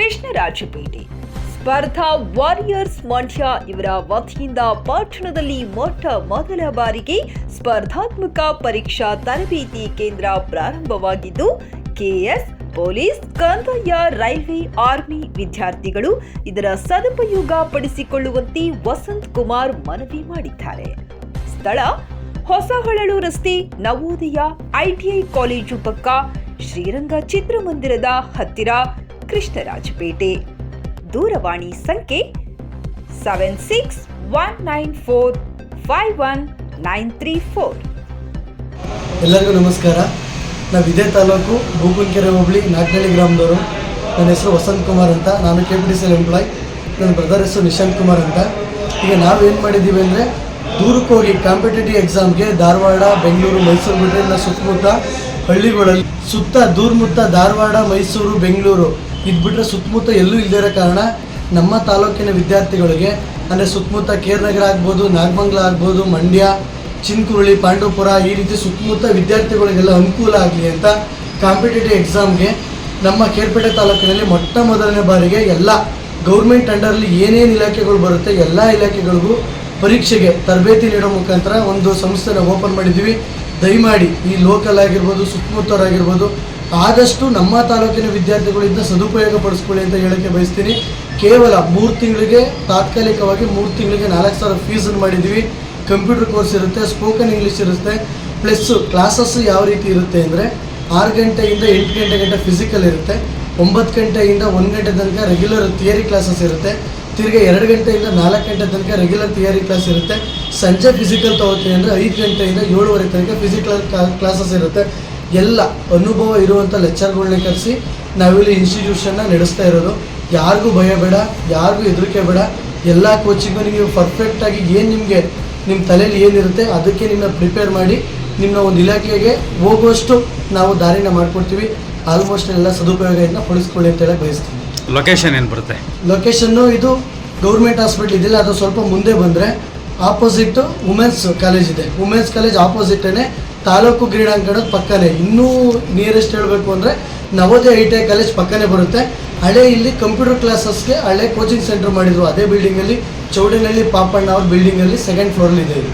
ಕೃಷ್ಣರಾಜಪೇಟೆ ಸ್ಪರ್ಧಾ ವಾರಿಯರ್ಸ್ ಮಂಡ್ಯ ಇವರ ವತಿಯಿಂದ ಪಟ್ಟಣದಲ್ಲಿ ಮೊಟ್ಟ ಮೊದಲ ಬಾರಿಗೆ ಸ್ಪರ್ಧಾತ್ಮಕ ಪರೀಕ್ಷಾ ತರಬೇತಿ ಕೇಂದ್ರ ಪ್ರಾರಂಭವಾಗಿದ್ದು, ಕೆಎಸ್ ಪೊಲೀಸ್, ಕಂದಾಯ, ರೈಲ್ವೆ, ಆರ್ಮಿ ವಿದ್ಯಾರ್ಥಿಗಳು ಇದರ ಸದುಪಯೋಗ ಪಡಿಸಿಕೊಳ್ಳುವಂತೆ ವಸಂತ್ ಕುಮಾರ್ ಮನವಿ ಮಾಡಿದ್ದಾರೆ. ಸ್ಥಳ ಹೊಸಹೊಳಲು ರಸ್ತೆ ನವೋದಯ ಐಟಿಐ ಕಾಲೇಜು ಪಕ್ಕ ಶ್ರೀರಂಗ ಚಿತ್ರಮಂದಿರದ ಹತ್ತಿರ ಕೃಷ್ಣರಾಜಪೇಟೆ. ದೂರವಾಣಿ ಸಂಖ್ಯೆ seven six one nine four five one nine three four ಎಲ್ಲರಿಗೂ ನಮಸ್ಕಾರ. ನಾವು ಇದೇ ತಾಲೂಕು ಬೂಗುನ್ಕೆರೆ ಹೋಬಳಿ ನಾಗನಹಳ್ಳಿ ಗ್ರಾಮದವರು. ನನ್ನ ಹೆಸರು ವಸಂತ್ ಕುಮಾರ್ ಅಂತ. ನಾನು K P T C employ. ನನ್ನ ಬ್ರದರ್ ಹೆಸರು ನಿಶಾಂತ್ ಕುಮಾರ್ ಅಂತ. ಈಗ ನಾವೇನು ಮಾಡಿದ್ದೀವಿ ಅಂದರೆ ದೂರಕ್ಕೆ ಹೋಗಿ ಕಾಂಪಿಟೇಟಿವ್ ಎಕ್ಸಾಮ್ಗೆ ಧಾರವಾಡ, ಬೆಂಗಳೂರು, ಮೈಸೂರು ಬಿಟ್ಟರೆ ಸುತ್ತಮುತ್ತ ಹಳ್ಳಿಗಳಲ್ಲಿ ಸುತ್ತ ದೂರ್ಮುತ್ತ ಧಾರವಾಡ, ಮೈಸೂರು, ಬೆಂಗಳೂರು. ಇದು ಬಿಟ್ಟರೆ ಸುತ್ತಮುತ್ತ ಎಲ್ಲೂ ಇಲ್ಲದೇ ಇರೋ ಕಾರಣ ನಮ್ಮ ತಾಲೂಕಿನ ವಿದ್ಯಾರ್ಥಿಗಳಿಗೆ, ಅಂದರೆ ಸುತ್ತಮುತ್ತ ಕೇರ್ನಗರ ಆಗ್ಬೋದು, ನಾಗಮಂಗಲ ಆಗ್ಬೋದು, ಮಂಡ್ಯ ಚಿನ್ಕುರುಳಿ ಪಾಂಡವಪುರ, ಈ ರೀತಿ ಸುತ್ತಮುತ್ತ ವಿದ್ಯಾರ್ಥಿಗಳಿಗೆಲ್ಲ ಅನುಕೂಲ ಆಗಲಿ ಅಂತ ಕಾಂಪಿಟೇಟಿವ್ ಎಕ್ಸಾಮ್ಗೆ ನಮ್ಮ ಕೇರ್ಪೇಟೆ ತಾಲೂಕಿನಲ್ಲಿ ಮೊಟ್ಟ ಮೊದಲನೇ ಬಾರಿಗೆ ಎಲ್ಲ ಗೌರ್ಮೆಂಟ್ ಅಂಡರಲ್ಲಿ ಏನೇನು ಇಲಾಖೆಗಳು ಬರುತ್ತೆ ಎಲ್ಲ ಇಲಾಖೆಗಳಿಗೂ ಪರೀಕ್ಷೆಗೆ ತರಬೇತಿ ನೀಡೋ ಮುಖಾಂತರ ಒಂದು ಸಂಸ್ಥೆನ ಓಪನ್ ಮಾಡಿದ್ದೀವಿ. ದಯಮಾಡಿ ಈ ಲೋಕಲ್ ಆಗಿರ್ಬೋದು ಸುತ್ತಮುತ್ತವರಾಗಿರ್ಬೋದು ಆದಷ್ಟು ನಮ್ಮ ತಾಲೂಕಿನ ವಿದ್ಯಾರ್ಥಿಗಳಿಂದ ಸದುಪಯೋಗ ಪಡಿಸ್ಕೊಳ್ಳಿ ಅಂತ ಹೇಳಕ್ಕೆ ಬಯಸ್ತೀನಿ. ಕೇವಲ ಮೂರು ತಿಂಗಳಿಗೆ ತಾತ್ಕಾಲಿಕವಾಗಿ ಮೂರು ತಿಂಗಳಿಗೆ ನಾಲ್ಕು ಸಾವಿರ ಫೀಸನ್ನು ಮಾಡಿದ್ದೀವಿ. ಕಂಪ್ಯೂಟರ್ ಕೋರ್ಸ್ ಇರುತ್ತೆ ಸ್ಪೋಕನ್ ಇಂಗ್ಲೀಷ್ ಇರುತ್ತೆ. ಪ್ಲಸ್ಸು ಕ್ಲಾಸಸ್ ಯಾವ ರೀತಿ ಇರುತ್ತೆ ಅಂದರೆ ಆರು ಗಂಟೆಯಿಂದ ಎಂಟು ಗಂಟೆ ಗಂಟೆ ಫಿಸಿಕಲ್ ಇರುತ್ತೆ. ಒಂಬತ್ತು ಗಂಟೆಯಿಂದ ಒಂದು ಗಂಟೆ ತನಕ ರೆಗ್ಯುಲರ್ ಥಿಯರಿ ಕ್ಲಾಸಸ್ ಇರುತ್ತೆ. ತಿರ್ಗಿ ಎರಡು ಗಂಟೆಯಿಂದ ನಾಲ್ಕು ಗಂಟೆ ತನಕ ರೆಗ್ಯುಲರ್ ಥಿಯರಿ ಕ್ಲಾಸ್ ಇರುತ್ತೆ. ಸಂಜೆ ಫಿಸಿಕಲ್ ತಗೋತೀನಿ ಅಂದರೆ ಐದು ಗಂಟೆಯಿಂದ ಏಳುವರೆ ತನಕ ಫಿಸಿಕಲ್ ಕ್ಲಾಸಸ್ ಇರುತ್ತೆ. ಎಲ್ಲ ಅನುಭವ ಇರುವಂಥ ಲೆಕ್ಚರ್ಗಳನ್ನ ಕರೆಸಿ ನಾವಿಲ್ಲಿ ಇನ್ಸ್ಟಿಟ್ಯೂಷನ್ನ ನಡೆಸ್ತಾ ಇರೋದು. ಯಾರಿಗೂ ಭಯ ಬೇಡ ಯಾರಿಗೂ ಹೆದರಿಕೆ ಬೇಡ. ಎಲ್ಲ ಕೋಚಿಂಗು ನೀವು ಪರ್ಫೆಕ್ಟಾಗಿ ಏನು ನಿಮಗೆ ನಿಮ್ಮ ತಲೆಯಲ್ಲಿ ಏನಿರುತ್ತೆ ಅದಕ್ಕೆ ನಿಮ್ಮನ್ನ ಪ್ರಿಪೇರ್ ಮಾಡಿ ನಿಮ್ಮ ಒಂದು ಇಲಾಖೆಗೆ ಹೋಗುವಷ್ಟು ನಾವು ದಾರಿನ ಮಾಡಿಕೊಡ್ತೀವಿ. ಆಲ್ಮೋಸ್ಟ್ ಎಲ್ಲ ಸದುಪಯೋಗದಿಂದ ಪಡಿಸ್ಕೊಳ್ಳಿ ಅಂತ ಹೇಳಿ ಬಯಸ್ತೀನಿ. ಲೊಕೇಶನ್ ಏನು ಬರುತ್ತೆ? ಲೊಕೇಶನ್ನು ಇದು ಗೌರ್ಮೆಂಟ್ ಹಾಸ್ಪಿಟ್ಲ್ ಇದೆಯಲ್ಲ ಅದು ಸ್ವಲ್ಪ ಮುಂದೆ ಬಂದರೆ ಆಪೋಸಿಟ್ ವುಮೆನ್ಸ್ ಕಾಲೇಜ್ ಇದೆ. ವುಮೆನ್ಸ್ ಕಾಲೇಜ್ ಆಪೋಸಿಟೇ ತಾಲೂಕು ಕ್ರೀಡಾಂಗಣದ ಪಕ್ಕನೇ. ಇನ್ನೂ ನಿಯರೆಸ್ಟ್ ಹೇಳಬೇಕು ಅಂದರೆ Navodaya I T I college ಪಕ್ಕನೇ ಬರುತ್ತೆ. ಹಳೆ ಇಲ್ಲಿ ಕಂಪ್ಯೂಟರ್ ಕ್ಲಾಸಸ್ಗೆ ಹಳೆ ಕೋಚಿಂಗ್ ಸೆಂಟರ್ ಮಾಡಿದ್ರು. ಅದೇ ಬಿಲ್ಡಿಂಗಲ್ಲಿ ಚೌಡನಹಳ್ಳಿ ಪಾಪಣ್ಣ ಅವ್ರ ಬಿಲ್ಡಿಂಗಲ್ಲಿ ಸೆಕೆಂಡ್ ಫ್ಲೋರಲ್ಲಿ ಇದೆ ಇದು.